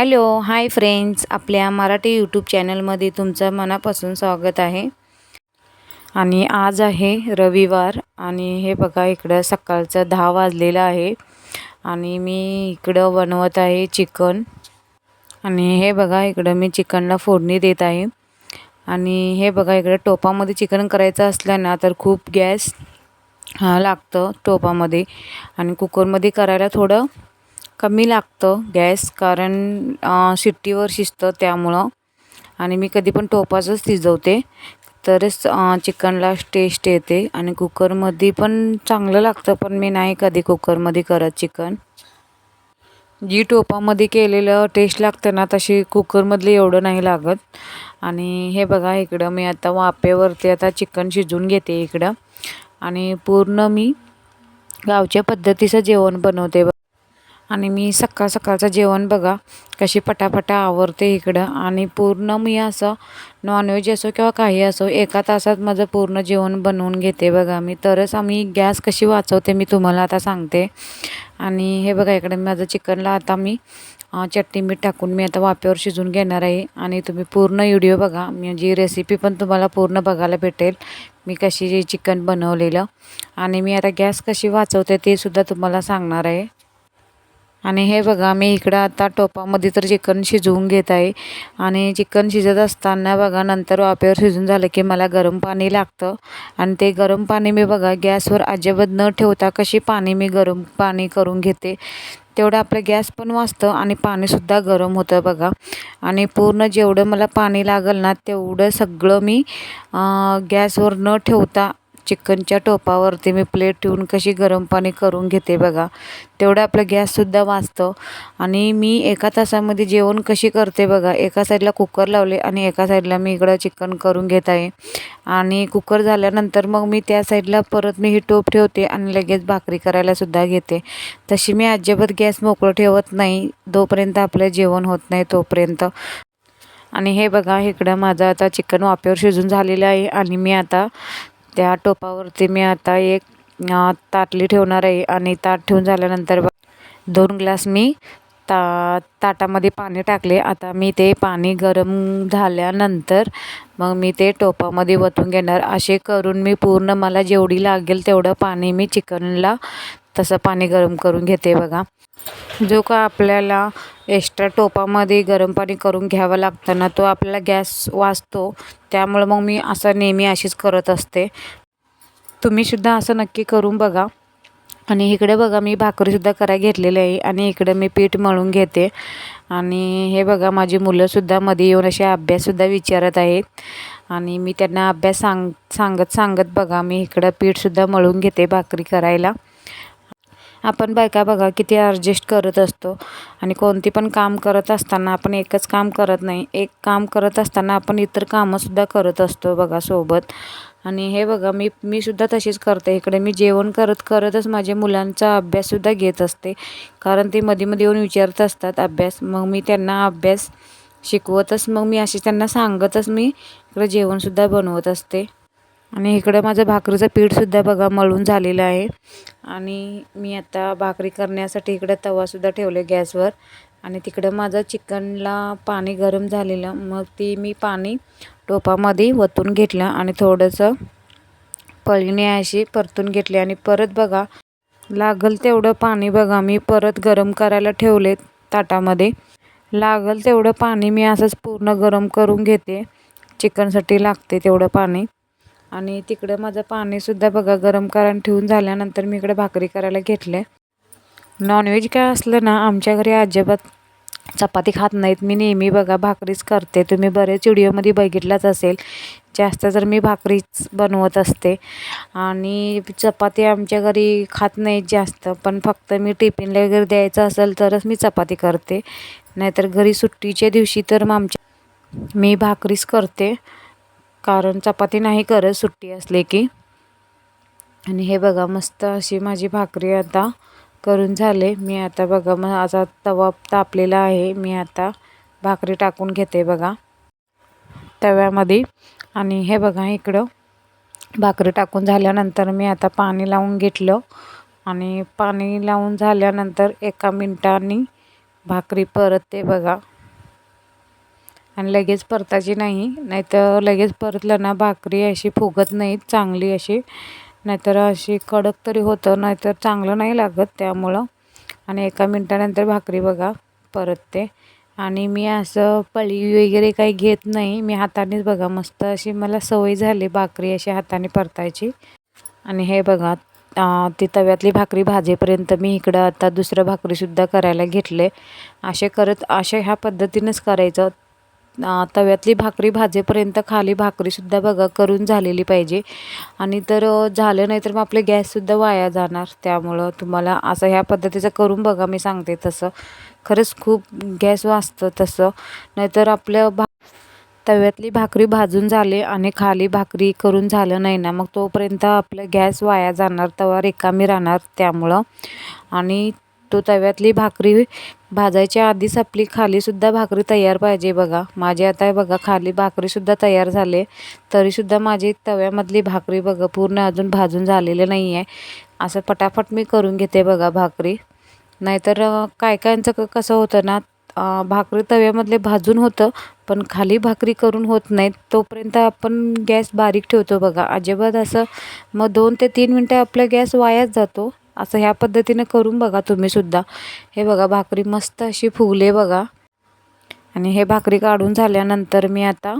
Hello hi friends. आपल्या Marathi YouTube चॅनलमध्ये तुमचं मनापासून स्वागत आहे. आणि आज आहे रविवार आणि हे बघा इकडं सकाळचं दहा वाजलेलं आहे. आणि मी इकडं बनवत आहे चिकन. आणि हे बघा इकडं मी चिकनला फोडणी देत आहे. आणि हे बघा इकडं टोपामध्ये चिकन करायचं असलं ना तर खूप गॅस हा लागतं टोपामध्ये. आणि कुकरमध्ये करायला थोडं कमी लागतं गॅस कारण शिट्टीवर शिजतं त्यामुळं. आणि मी कधी पण टोपाचंच शिजवते. तरच चिकनला टेस्ट येते. आणि कुकरमध्ये पण चांगलं लागतं पण मी नाही कधी कुकरमध्ये करत चिकन. जी टोपामध्ये केलेलं टेस्ट लागतं ना तशी कुकरमधली एवढं नाही लागत. आणि हे बघा इकडं मी आता वापेवरती आता चिकन शिजून घेते इकडं. आणि पूर्ण मी गावच्या पद्धतीचं जेवण बनवते आणि मी सकाळ सकाळचं जेवण बघा कशी पटापटा आवरते इकडं. आणि पूर्ण मी असं नॉनव्हेज असो किंवा काही असो एका तासात माझं पूर्ण जेवण बनवून घेते बघा मी. तरच आम्ही गॅस कशी वाचवते मी तुम्हाला आता सांगते. आणि हे बघा इकडे माझं चिकनला आता मी चटणी मीठ टाकून मी आता वाफेवर शिजून घेणार आहे. आणि तुम्ही पूर्ण व्हिडिओ बघा म्हणजे रेसिपी पण तुम्हाला पूर्ण बघायला भेटेल मी कशी चिकन बनवलेलं. आणि मी आता गॅस कशी वाचवते ते सुद्धा तुम्हाला सांगणार आहे. आणि हे बघा मी इकडं आता टोपामध्ये तर चिकन शिजवून घेत आहे. आणि चिकन शिजत असताना बघा नंतर वाफेवर शिजून झालं की मला गरम पाणी लागतं. आणि ते गरम पाणी मी बघा गॅसवर अजिबात न ठेवता कशी पाणी मी गरम पाणी करून घेते. तेवढं आपलं गॅस पण वाचतं आणि पाणीसुद्धा गरम होतं बघा. आणि पूर्ण जेवढं मला पाणी लागेल ना तेवढं सगळं मी गॅसवर न ठेवता चिकनच्या टोपावरती मी प्लेट ठेवून कशी गरम पाणी करून घेते बघा. तेवढं आपलं गॅससुद्धा वाचतं. आणि मी एका तासामध्ये जेवण कशी करते बघा. एका साईडला कुकर लावले आणि एका साईडला मी इकडं चिकन करून घेत आहे. आणि कुकर झाल्यानंतर मग मी त्या साईडला परत मी ही टोप ठेवते आणि लगेच भाकरी करायलासुद्धा घेते. तशी मी अजिबात गॅस मोकळं ठेवत नाही. जोपर्यंत आपलं जेवण होत नाही तोपर्यंत. आणि हे बघा इकडं माझं आता चिकन वाफेवर शिजून झालेलं आहे आणि मी आता त्या टोपावरती मी आता एक ताटली ठेवणार आहे आणि ताट ठेवून झाल्यानंतर दोन ग्लास मी ता ताटामध्ये पाणी टाकले. आता मी ते पाणी गरम झाल्यानंतर मग मी ते टोपामध्ये वतून घेणार. असे करून मी पूर्ण मला जेवढी लागेल तेवढं पाणी मी चिकनला तसं पाणी गरम करून घेते बघा. जो का आपल्याला एक्स्ट्रा टोपामध्ये गरम पाणी करून घ्यावं लागतं ना तो आपल्याला गॅस वाचतो. त्यामुळं मग मी असं नेहमी अशीच करत असते. तुम्हीसुद्धा असं नक्की करून बघा. आणि इकडे बघा मी भाकरीसुद्धा करायला घेतलेली आहे आणि इकडे मी पीठ मळून घेते. आणि हे बघा माझी मुलंसुद्धा मध्ये येऊन असे अभ्याससुद्धा विचारत आहेत. आणि मी त्यांना अभ्यास सांग सांगत सांगत बघा मी इकडं पीठसुद्धा मळून घेते भाकरी करायला. आपण बायका बघा किती ॲडजस्ट करत असतो. आणि कोणती पण काम करत असताना आपण एकच काम करत नाही. एक काम करत असताना आपण इतर कामंसुद्धा करत असतो बघा सोबत. आणि हे बघा मी मी सुद्धा तशीच करते. इकडे मी जेवण करत करतच माझ्या मुलांचा अभ्याससुद्धा घेत असते. कारण ते मध्ये मध्ये येऊन विचारत असतात अभ्यास. मग मी त्यांना अभ्यास शिकवतच मग मी असे त्यांना सांगतच मी इकडे जेवणसुद्धा बनवत असते. आणि इकडं माझं भाकरीचं पीठसुद्धा बघा मळून झालेलं आहे. आणि मी आता भाकरी करण्यासाठी इकडं तवासुद्धा ठेवले गॅसवर. आणि तिकडं माझं चिकनला पाणी गरम झालेलं. मग ती मी पाणी टोपामध्ये वतून घेतलं आणि थोडंसं पळीने अशी परतून घेतले. आणि परत बघा लागल तेवढं पाणी बघा मी परत गरम करायला ठेवले ताटामध्ये. लागल तेवढं पाणी मी असंच पूर्ण गरम करून घेते. चिकनसाठी लागते तेवढं पाणी. आणि तिकडं माझं पाणीसुद्धा बघा गरम करायला ठेवून झाल्यानंतर मी इकडे भाकरी करायला घेतले. नॉनव्हेज काय असलं ना आमच्या घरी अजिबात चपाती खात नाहीत. मी नेहमी बघा भाकरीच करते. तुम्ही बरेच व्हिडिओमध्ये बघितलाच असेल. जास्त जर मी भाकरीच बनवत असते. आणि चपाती आमच्या घरी खात नाहीत जास्त. पण फक्त मी टिफिनला वगैरे द्यायचं असेल तरच मी चपाती करते. नाहीतर घरी सुट्टीच्या दिवशी तर मग आमच्या मी भाकरीच करते. कारण चपाती नाही करत सुट्टी असले की. आणि हे बघा मस्त अशी माझी भाकरी आता करून झाले. मी आता बघा मग आता तवा तापलेला आहे. मी आता भाकरी टाकून घेते बघा. तव्यामध्ये. आणि हे बघा इकडं भाकरी टाकून झाल्यानंतर मी आता पाणी लावून घेतलं. आणि पाणी लावून झाल्यानंतर एका मिनटाने भाकरी परत ते बघा. आणि लगेच परतायची नाही. नाहीतर लगेच परतलं ना भाकरी अशी फुगत नाहीत चांगली अशी. नाहीतर अशी कडक तरी होतं नाहीतर चांगलं नाही लागत त्यामुळं. आणि एका मिनटानंतर भाकरी बघा परतते. आणि मी असं पळी वगैरे काही घेत नाही. मी हातानेच बघा मस्त अशी मला सवय झाली भाकरी अशी हाताने परतायची. आणि हे बघा ती तव्यातली भाकरी भाजेपर्यंत मी इकडं आता दुसरं भाकरीसुद्धा करायला घेतले. असे करत अशा ह्या पद्धतीनंच करायचं. तव्यातली भाकरी भाजेपर्यंत खाली भाकरीसुद्धा बघा करून झालेली पाहिजे. आणि तर झालं नाही तर मग आपले गॅससुद्धा वाया जाणार. त्यामुळं तुम्हाला असं ह्या पद्धतीचं करून बघा मी सांगते तसं. खरंच खूप गॅस वाचतं तसं. नाहीतर आपलं भा तव्यातली भाकरी भाजून झाले आणि खाली भाकरी करून झालं नाही ना मग तोपर्यंत आपलं गॅस वाया जाणार तवा रिकामी राहणार त्यामुळं. आणि तो तव्यातली भाकरी भाजायच्या आधीच आपली खालीसुद्धा भाकरी तयार पाहिजे बघा. माझी आता बघा खाली भाकरीसुद्धा तयार झाले. तरीसुद्धा माझी तव्यामधली भाकरी बघा पूर्ण अजून भाजून झालेलं नाही आहे. असं पटापट मी करून घेते बघा भाकरी. नाहीतर काय कायचं कसं होतं ना भाकरी तव्यामधले भाजून होतं पण खाली भाकरी करून होत नाहीत. तोपर्यंत आपण गॅस बारीक ठेवतो बघा. अजिबात असं मग दोन ते तीन मिनटं आपला गॅस वायाच जातो. असं ह्या पद्धतीनं करून बघा तुम्हीसुद्धा हे बघा भाकरी मस्त अशी फुगले बघा. आणि हे भाकरी काढून झाल्यानंतर मी आता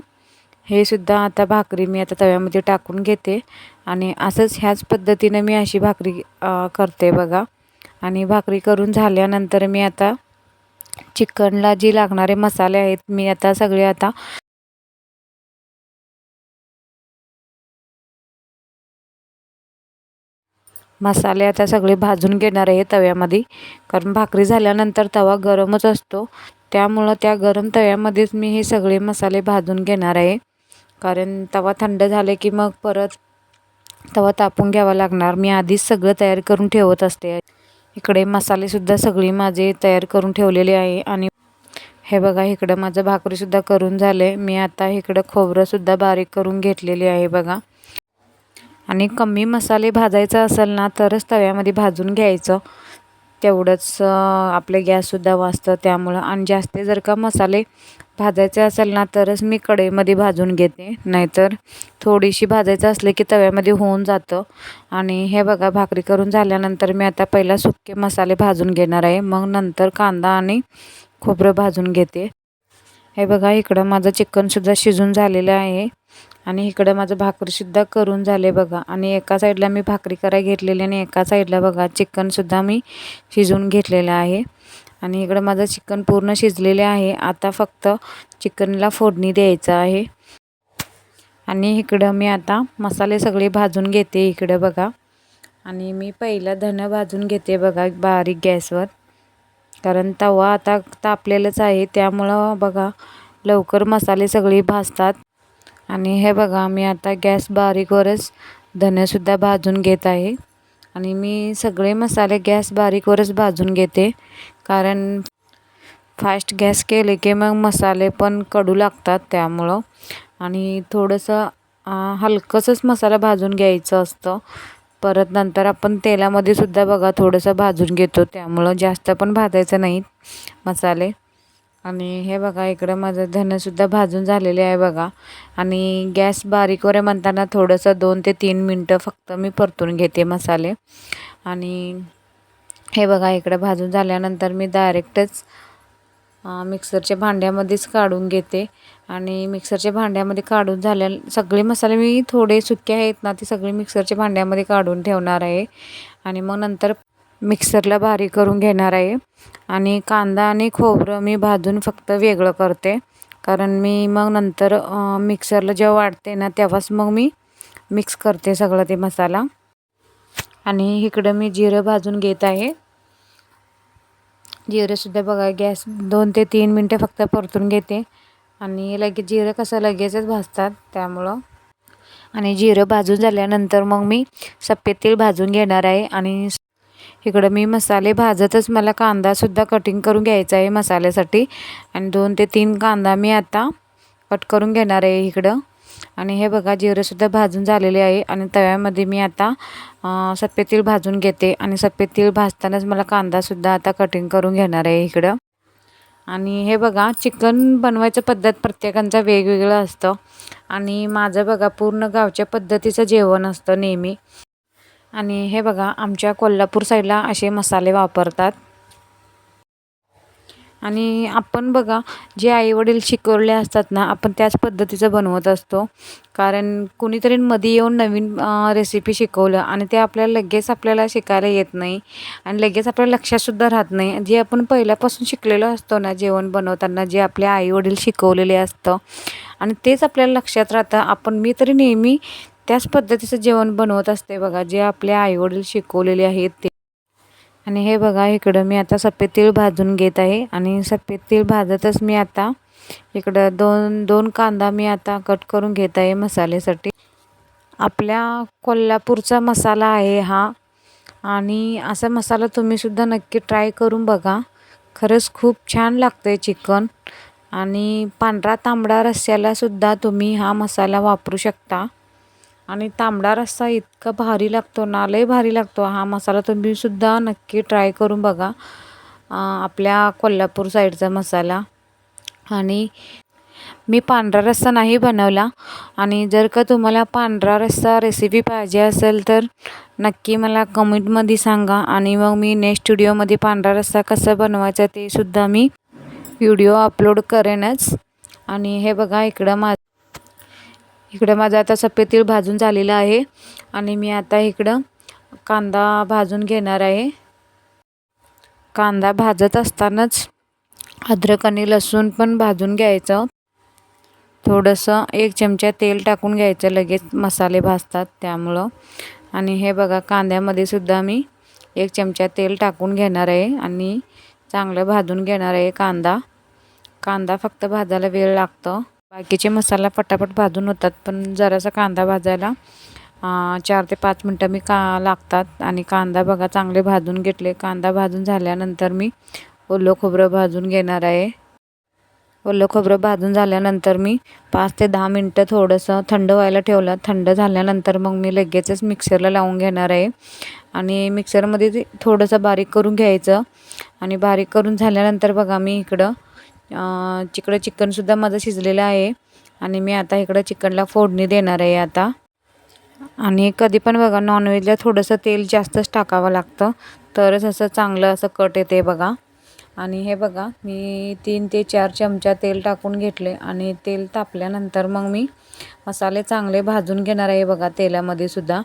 हे सुद्धा आता भाकरी मी आता तव्यामध्ये टाकून घेते. आणि असंच ह्याच पद्धतीनं मी अशी भाकरी करते बघा. आणि भाकरी करून झाल्यानंतर मी आता चिकनला जी लागणारे मसाले आहेत मी आता सगळे आता मसाले आता सगळे भाजून घेणार आहे तव्यामध्ये. कारण भाकरी झाल्यानंतर तवा गरमच असतो. त्यामुळं त्या गरम तव्यामध्येच मी हे सगळे मसाले भाजून घेणार आहे. कारण तवा थंड झाले की मग परत तवा तापून घ्यावा लागणार. मी आधीच सगळं तयार करून ठेवत असते. इकडे मसालेसुद्धा सगळी माझे तयार करून ठेवलेले आहे. आणि हे बघा इकडं माझं भाकरीसुद्धा करून झाले. मी आता इकडं खोबरंसुद्धा बारीक करून घेतलेली आहे बघा. आणि कमी मसाले भाजायचं असेल ना तरच तव्यामध्ये भाजून घ्यायचं. तेवढंच आपले गॅससुद्धा वाचतं त्यामुळं. आणि जास्त जर का मसाले भाजायचे असेल ना तरच मी कढईमध्ये भाजून घेते. नाहीतर थोडीशी भाजायचं असले की तव्यामध्ये होऊन जातं. आणि हे बघा भाकरी करून झाल्यानंतर मी आता पहिला सुके मसाले भाजून घेणार आहे. मग नंतर कांदा आणि खोबरं भाजून घेते. हे बघा इकडं माझं चिकनसुद्धा शिजून झालेलं आहे. आणि इकडं माझं भाकरीसुद्धा करून झाले बघा. आणि एका साईडला मी भाकरी करायला घेतलेली आणि एका साईडला बघा चिकनसुद्धा मी शिजवून घेतलेलं आहे. आणि इकडं माझं चिकन पूर्ण शिजलेले आहे. आता फक्त चिकनला फोडणी द्यायचं आहे. आणि इकडं मी आता मसाले सगळे भाजून घेते इकडं बघा. आणि मी पहिलं धनं भाजून घेते बघा बारीक गॅसवर. कारण तवा आता तापलेलंच आहे. त्यामुळं बघा लवकर मसाले सगळे भाजतात. आणि हे बघा मी आता गॅस बारीकवरच धनेसुद्धा भाजून घेत आहे. आणि मी सगळे मसाले गॅस बारीकवरच भाजून घेते. कारण फास्ट गॅस केले की मग मसाले पण कडू लागतात त्यामुळं. आणि थोडंसं हलकंसंच मसाला भाजून घ्यायचं असतं. परत नंतर आपण तेलामध्ये सुद्धा बघा थोडंसं भाजून घेतो. त्यामुळं जास्त पण भाजायचं नाही मसाले. आणि हे बघा इकडं माझं धनंसुद्धा भाजून झालेले आहे बघा. आणि गॅस बारीकवर म्हणताना थोडंसं दोन ते तीन मिनटं फक्त मी परतून घेते मसाले. आणि हे बघा इकडं भाजून झाल्यानंतर मी डायरेक्टच मिक्सरच्या भांड्यामध्येच काढून घेते. आणि मिक्सरच्या भांड्यामध्ये काढून झाल्या सगळे मसाले मी थोडे सुके आहेत ना ते सगळे मिक्सरच्या भांड्यामध्ये काढून ठेवणार आहे. आणि मग नंतर मिक्सरला बारीक करून घेणार आहे. आणि कांदा आणि खोबरं मी भाजून फक्त वेगळं करते. कारण मी मग नंतर मिक्सरला जेव्हा वाढते ना तेव्हाच मग मी मिक्स करते सगळं ते मसाला. आणि इकडं मी जिरं भाजून घेत आहे. जिरंसुद्धा बघा गॅस दोन ते तीन मिनटं फक्त परतून घेते. आणि लगेच जिरं कसं लगेचच भाजतात त्यामुळं. आणि जिरं भाजून झाल्यानंतर मग मी सफेद तेल भाजून घेणार आहे. आणि इकडं मी मसाले भाजतच मला कांदासुद्धा कटिंग करून घ्यायचा आहे मसाल्यासाठी. आणि दोन ते तीन कांदा मी आता कट करून घेणार आहे इकडं. आणि हे बघा जिरंसुद्धा भाजून झालेले आहे. आणि तव्यामध्ये मी आता सफेद तीळ भाजून घेते. आणि सफेद तीळ भाजतानाच मला कांदासुद्धा आता कटिंग करून घेणार आहे इकडं. आणि हे बघा चिकन बनवायचं पद्धत प्रत्येकांचं वेगवेगळं असतं. आणि माझं बघा पूर्ण गावच्या पद्धतीचं जेवण असतं नेहमी. आणि हे बघा आमच्या कोल्हापूर साईडला असे मसाले वापरतात. आणि आपण बघा जे आईवडील शिकवले असतात ना आपण त्याच पद्धतीचं बनवत असतो. कारण कुणीतरी मध्ये येऊन नवीन रेसिपी शिकवलं आणि ते आपल्याला लगेच आपल्याला शिकायला येत नाही. आणि लगेच आपल्या लक्षातसुद्धा राहत नाही. जे आपण पहिल्यापासून शिकलेलो असतो ना जेवण बनवताना जे आपले आईवडील शिकवलेले असतं. आणि तेच आपल्याला लक्षात राहतं. आपण मी तरी नेहमी त्याच पद्धतीचं जेवण बनवत असते बघा जे आपले आईवडील शिकवलेले आहेत ते. आणि हे बघा इकडं मी आता सफेद तीळ भाजून घेत आहे आणि सफेद तीळ भाजतच मी आता इकडं दोन दोन कांदा मी आता कट करून घेत आहे मसाल्यासाठी. आपल्या कोल्हापूरचा मसाला आहे हा आणि असा मसाला तुम्हीसुद्धा नक्की ट्राय करून बघा. खरंच खूप छान लागतं आहे चिकन आणि पांढरा तांबडा रस्स्यालासुद्धा तुम्ही हा मसाला वापरू शकता. आणि तांबडा रस्सा इतका भारी लागतो ना लय भारी लागतो. हा मसाला तुम्ही सुद्धा नक्की ट्राय करून बघा. आपल्या कोल्हापूर साईडचा मसाला. आणि मी पांढरा रस्सा नाही बनवला. आणि जर का तुम्हाला पांढरा रस्सा रेसिपी पाहिजे असेल तर नक्की मला कमेंटमध्ये सांगा. आणि मग मी नेक्स्ट व्हिडिओमध्ये पांढरा रस्सा कसा बनवायचा ते सुद्धा मी व्हिडिओ अपलोड करेनच. आणि हे बघा इकडं माझं इकडं माझं आता सफेद तीळ भाजून झालेलं आहे आणि मी आता इकडं कांदा भाजून घेणार आहे. कांदा भाजत असतानाच अद्रक आणि लसूण पण भाजून घ्यायचं. थोडंसं एक चमचा तेल टाकून घ्यायचं लगेच मसाले भाजतात त्यामुळं. आणि हे बघा कांद्यामध्ये सुद्धा मी एक चमचा तेल टाकून घेणार आहे आणि चांगलं भाजून घेणार आहे कांदा. कांदा फक्त भाजायला वेळ लागतं. बाकीचे मसाला पटापट भाजून होतात पण जरासा कांदा भाजायला चार ते पाच मिनटं मी का लागतात. आणि कांदा बघा चांगले भाजून घेतले. कांदा भाजून झाल्यानंतर मी ओलं खोबरं भाजून घेणार आहे. ओलं खोबरं भाजून झाल्यानंतर मी पाच ते दहा मिनटं थोडंसं थंड व्हायला ठेवलं. थंड झाल्यानंतर मग मी लगेचच मिक्सरला लावून घेणार आहे. आणि मिक्सरमध्ये थोडंसं बारीक करून घ्यायचं. आणि बारीक करून झाल्यानंतर बघा मी इकडं चिकडं चिकनसुद्धा माझं शिजलेलं आहे. आणि मी आता इकडं चिकनला फोडणी देणार आहे आता. आणि कधी पण बघा नॉनव्हेजला थोडंसं तेल जास्तच टाकावं लागतं. तरच असं चांगलं असं कट येते बघा. आणि हे बघा मी तीन ते चार चमचा तेल टाकून घेतले. आणि तेल तापल्यानंतर मग मी मसाले चांगले भाजून घेणार आहे बघा तेलामध्ये सुद्धा.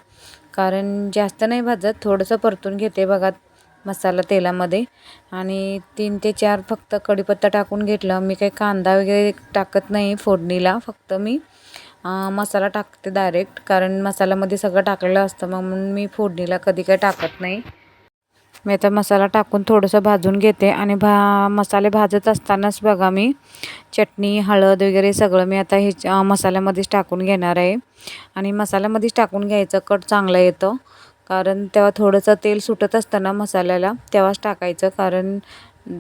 कारण जास्त नाही भाजत थोडंसं परतून घेते बघा. मसाला तेलामध्ये. आणि तीन ते चार फक्त कढीपत्ता टाकून घेतलं. मी काही कांदा वगैरे टाकत नाही फोडणीला. फक्त मी मसाला टाकते डायरेक्ट कारण मसाल्यामध्ये सगळं टाकलेलं असतं. मग म्हणून मी फोडणीला कधी काही टाकत नाही. मी आता मसाला टाकून थोडंसं भाजून घेते. आणि भा मसाले भाजत असतानाच बघा मी चटणी हळद वगैरे सगळं मी आता हे मसाल्यामध्येच टाकून घेणार आहे. आणि मसाल्यामध्येच टाकून घ्यायचं. कट चांगलं येतं. कारण तेव्हा थोडंसं तेल सुटत असताना मसाल्याला तेव्हाच टाकायचं. कारण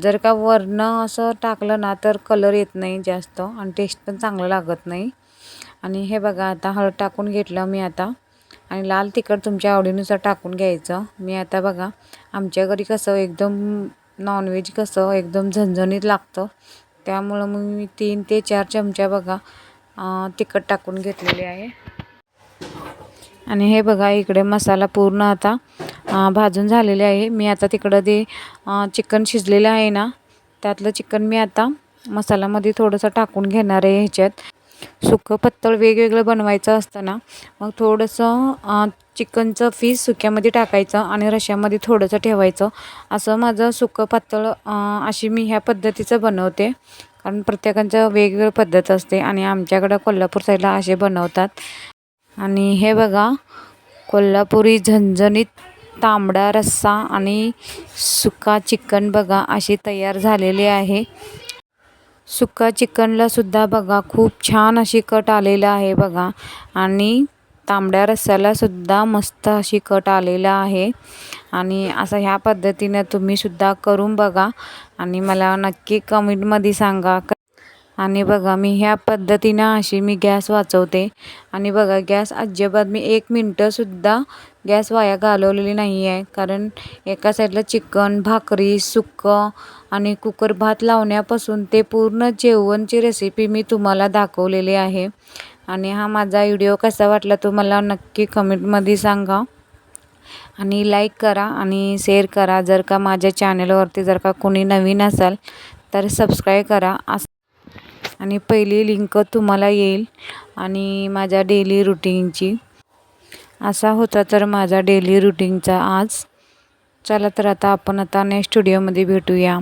जर का वरनं असं टाकलं ना तर कलर येत नाही जास्त आणि टेस्ट पण चांगलं लागत नाही. आणि हे बघा आता हळद टाकून घेतलं मी आता. आणि लाल तिखट तुमच्या आवडीनुसार टाकून घ्यायचं. मी आता बघा आमच्या घरी कसं एकदम नॉनव्हेज कसं एकदम झणझणीत लागतं. त्यामुळं मग मी तीन ते चार चमच्या बघा तिखट टाकून घेतलेले आहे. आणि हे बघा इकडे मसाला पूर्ण आता भाजून झालेले आहे. मी आता तिकडं ते चिकन शिजलेलं आहे ना त्यातलं चिकन मी आता मसाल्यामध्ये थोडंसं टाकून घेणार आहे ह्याच्यात. सुकं पत्तळ वेगवेगळं बनवायचं असतं ना मग थोडंसं चिकनचं फीस सुक्यामध्ये टाकायचं आणि रश्यामध्ये थोडंसं ठेवायचं. असं माझं सुकं पातळ अशी मी ह्या पद्धतीचं बनवते. कारण प्रत्येकाचं वेगवेगळी पद्धत असते आणि आमच्याकडं कोल्हापूर साईडला असे बनवतात. आणि हे बघा कोल्हापुरी झणझणीत तांबडा रस्सा आणि सुका चिकन बघा अशी तयार झालेली आहे. सुका चिकनला सुद्धा बघा खूप छान अशी कट आलेला आहे बघा. आणि तांबड्या रस्सालासुद्धा मस्त अशी कट आलेला आहे. आणि असं ह्या पद्धतीनं तुम्हीसुद्धा करून बघा. आणि मला नक्की कमेंटमध्ये सांगा आणि बघा मी ह्या पद्धतीनं अशी मी गॅस वाचवते. आणि बघा गॅस अजिबात मी एक मिनटंसुद्धा गॅस वाया घालवलेली नाही आहे कारण एका साईडला चिकन भाकरी सुक्कं आणि कुकर भात लावण्यापासून ते पूर्ण जेवणची रेसिपी मी तुम्हाला दाखवलेली आहे. आणि हा माझा व्हिडिओ कसा वाटला तो मला नक्की कमेंटमध्ये सांगा. आणि लाईक करा आणि शेअर करा. जर का माझ्या चॅनलवरती जर का कोणी नवीन असाल तर सबस्क्राईब करा. अस आणि पहिली लिंक तुम्हाला येईल आणि माझ्या डेली रुटीनची. असा होता तर माझा डेली रुटीनचा आज. चला तर आता आपण आता नेक्स्ट स्टुडिओमध्ये भेटूया.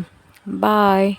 बाय.